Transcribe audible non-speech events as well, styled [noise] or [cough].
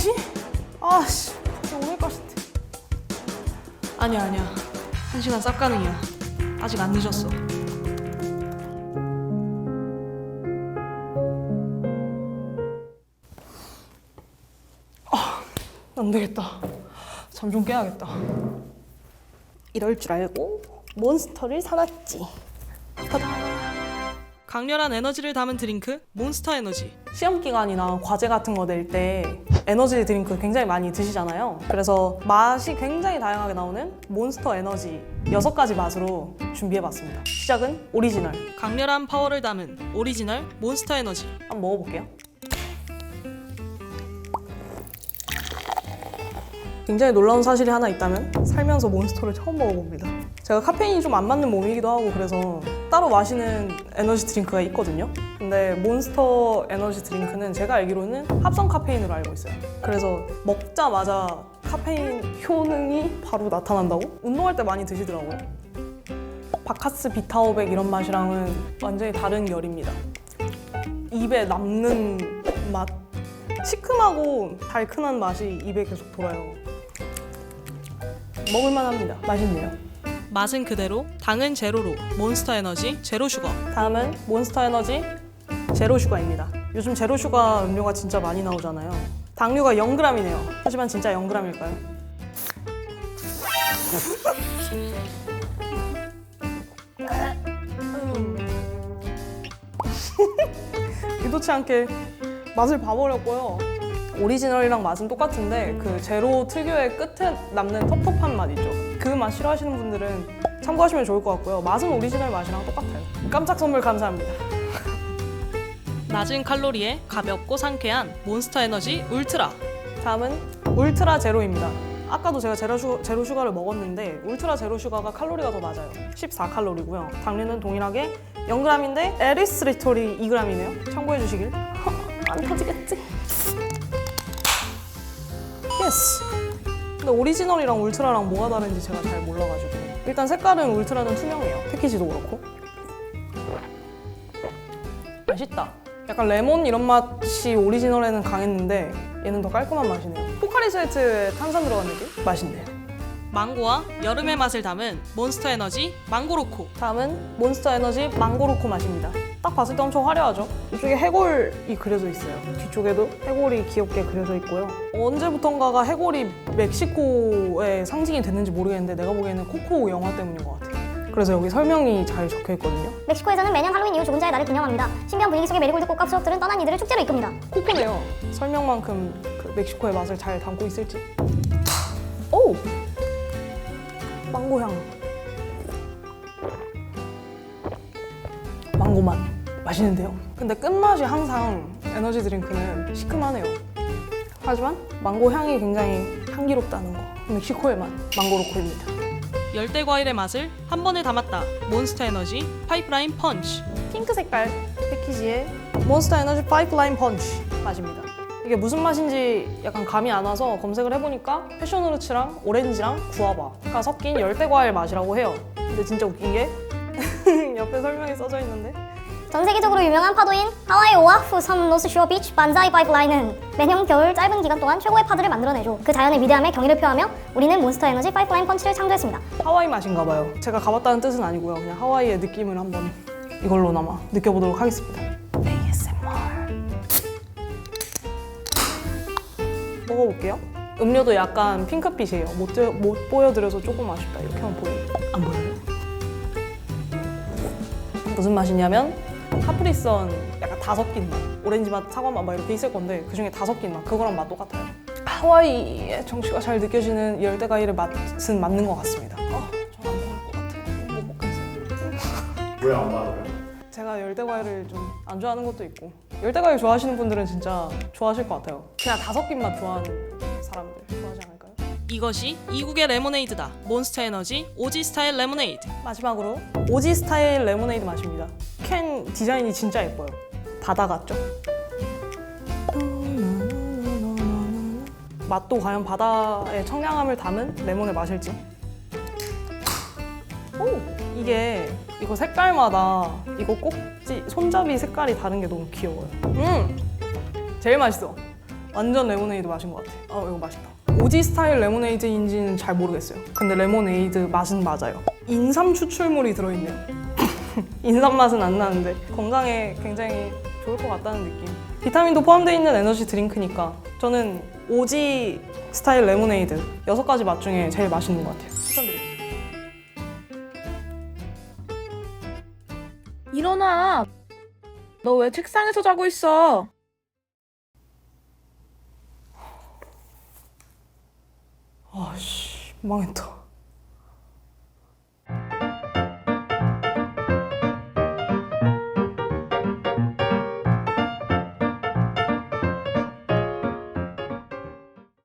1시? 아씨. 오늘까지 아니야 아니야. 1시간 쌉 가능이야. 아직 안 늦었어. 아, 안 되겠다. 잠 좀 깨야겠다. 이럴 줄 알고 몬스터를 사놨지. 강렬한 에너지를 담은 드링크 몬스터 에너지 시험 기간이나 과제 같은 거 낼 때 에너지 드링크 굉장히 많이 드시잖아요. 그래서 맛이 굉장히 다양하게 나오는 몬스터 에너지 여섯 가지 맛으로 준비해봤습니다. 시작은 오리지널. 강렬한 파워를 담은 오리지널 몬스터 에너지 한번 먹어볼게요. 굉장히 놀라운 사실이 하나 있다면 살면서 몬스터를 처음 먹어봅니다. 제가 카페인이 좀 안 맞는 몸이기도 하고 그래서 따로 마시는 에너지 드링크가 있거든요. 근데 몬스터 에너지 드링크는 제가 알기로는 합성 카페인으로 알고 있어요. 그래서 먹자마자 카페인 효능이 바로 나타난다고? 운동할 때 많이 드시더라고요. 바카스 비타오백 이런 맛이랑은 완전히 다른 결입니다. 입에 남는 맛 시큼하고 달큰한 맛이 입에 계속 돌아요 먹을만 합니다 맛있네요 맛은 그대로 당은 제로로 몬스터 에너지 제로 슈거 다음은 몬스터 에너지 제로 슈가입니다 요즘 제로 슈가 음료가 진짜 많이 나오잖아요 당류가 0g이네요 하지만 진짜 0g일까요? [laughs] 의도치 않게 맛을 봐버렸고요. 오리지널이랑 맛은 똑같은데 그 제로 특유의 끝에 남는 텁텁한 맛 있죠. 그 맛 싫어하시는 분들은 참고하시면 좋을 것 같고요. 맛은 오리지널 맛이랑 똑같아요. 깜짝 선물 감사합니다. [laughs] 낮은 칼로리에 가볍고 상쾌한 몬스터 에너지 울트라 다음은 울트라 제로입니다. 아까도 제가 제로, 슈, 제로 슈가를 먹었는데 울트라 제로 슈가가 칼로리가 더 낮아요. 14칼로리고요. 당류는 동일하게 0g인데 에리스리톨이 2g이네요. 참고해 주시길. 안 터지겠지? 예스. 근데 오리지널이랑 울트라랑 뭐가 다른지 제가 잘 몰라가지고 일단 색깔은 울트라는 투명해요. 패키지도 그렇고. 맛있다. 약간 레몬 이런 맛이 오리지널에는 강했는데 얘는 더 깔끔한 맛이네요. 포카리 스웨트에 탄산 들어간 느낌? 맛있네요. 망고와 여름의 맛을 담은 몬스터 에너지 망고로코 다음은 몬스터 에너지 망고로코 맛입니다. 딱 봤을 때 엄청 화려하죠? 이쪽에 해골이 그려져 있어요. 뒤쪽에도 해골이 귀엽게 그려져 있고요. 언제부턴가가 해골이 멕시코의 상징이 됐는지 모르겠는데 내가 보기에는 코코 영화 때문인 것 같아요. 그래서 여기 설명이 잘 적혀 있거든요. 멕시코에서는 매년 할로윈 이후 죽은 자의 날을 기념합니다. 신비한 분위기 속의 메리골드 꽃값 수업들은 떠난 이들을 축제로 이끕니다. 코코네요. 설명만큼 그 멕시코의 맛을 잘 담고 있을지. 오! 망고 향. 망고 맛. 맛있는데요? 근데 끝맛이 항상 에너지 드링크는 시큼하네요. 하지만 망고 향이 굉장히 향기롭다는 거. 멕시코의 맛. 망고로코입니다. 열대 과일의 맛을 한 번에 담았다 몬스터 에너지 파이프라인 펀치 핑크 색깔 패키지에 몬스터 에너지 파이프라인 펀치 맛입니다. 이게 무슨 맛인지 약간 감이 안 와서 검색을 해보니까 패션후르츠랑 오렌지랑 구아바가 섞인 열대 과일 맛이라고 해요. 근데 진짜 웃긴 게 [laughs] 옆에 설명이 써져 있는데 전 세계적으로 유명한 파도인 하와이 오아후 섬 노스쇼어 비치 반자이 파이프라인은 매년 겨울 짧은 기간 동안 최고의 파도를 만들어내죠. 그 자연의 위대함에 경의를 표하며 우리는 몬스터 에너지 파이프라인 펀치를 창조했습니다. 하와이 맛인가 봐요. 제가 가봤다는 뜻은 아니고요. 그냥 하와이의 느낌을 한번 이걸로나마 느껴보도록 하겠습니다. 먹어볼게요. 음료도 약간 핑크빛이에요. 못, 드- 못 보여드려서 조금 아쉽다. 이렇게만 보여. 안 보여요? 무슨 맛이냐면 카프리선 약간 다 섞인 맛. 오렌지 맛, 사과 맛 막 이렇게 있을 건데 그 중에 다 섞인 맛. 그거랑 맛 똑같아요. 하와이의 정취가 잘 느껴지는 열대 과일의 맛은 맞는 것 같습니다. 아, 전안 먹을 것 같아요. 못 먹겠어요. 왜 안 맞아요? 제가 열대 과일을 좀 안 좋아하는 것도 있고 열대 과일 좋아하시는 분들은 진짜 좋아하실 것 같아요. 그냥 다 섞인 맛 좋아하는 사람들 좋아하지 않을까요? 이것이 이국의 레모네이드다 몬스터 에너지 오지 스타일 레모네이드 마지막으로 오지 스타일 레모네이드 맛입니다. 캔 디자인이 진짜 예뻐요. 바다 같죠? 맛도 과연 바다의 청량함을 담은 레몬의 맛일지. 오 이게 이거 색깔마다 이거 꼭지 손잡이 색깔이 다른 게 너무 귀여워요. 음 제일 맛있어. 완전 레모네이드 맛인 것 같아. 아 이거 맛있다. 오지 스타일 레모네이드인지는 잘 모르겠어요. 근데 레모네이드 맛은 맞아요. 인삼 추출물이 들어있네요. [laughs] 인삼 맛은 안 나는데 건강에 굉장히 좋을 것 같다는 느낌. 비타민도 포함되어 있는 에너지 드링크니까 저는 오지 스타일 레모네이드 여섯 가지 맛 중에 제일 맛있는 것 같아요. 일어나. 너 왜 책상에서 자고 있어? 아씨 망했다.